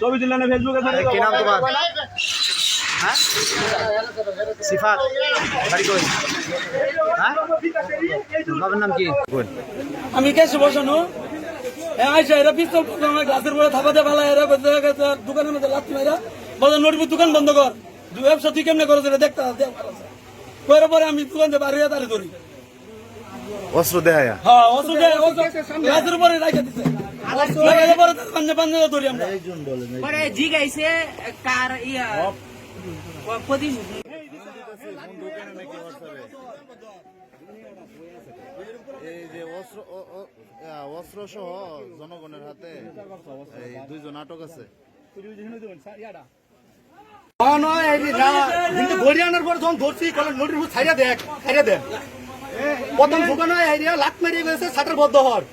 ছবি তুলে না ফেসবুকে কি নাম তোমার হ্যাঁ সিফাত বাড়ি কই হ্যাঁ বাবার নাম কি আমি কেসে বসানো এ আইসা এরা পিস্তল আমার গ্লাসের পরে থাপাতে ফেলা এরা দোকানের মধ্যে লাত্তি মাইরা বলে নোটবুক দোকান বন্ধ কর ব্যবসা তুই কেমনে করছ এটা দেখতে পরে পরে আমি দোকান থেকে বাড়ি তারে ধরি অস্ত্র দেখায়া হ্যাঁ রাখা দিছে লাগাইলে পরে তার পাঞ্জা পাঞ্জা ধরি আমরা পরে জিগাইছে কার ইয়া প্রতি এই যে অস্ত্র অ- অ- আ, অস্ত্র সহ জনগণের হাতে এই দুইজন আটক আছে। কিন্তু পর যখন ধরছি উপর দেখ ছাইরা দেন প্রথম ঢুকানো এরিয়া শাটার বদ্ধ হওয়ার।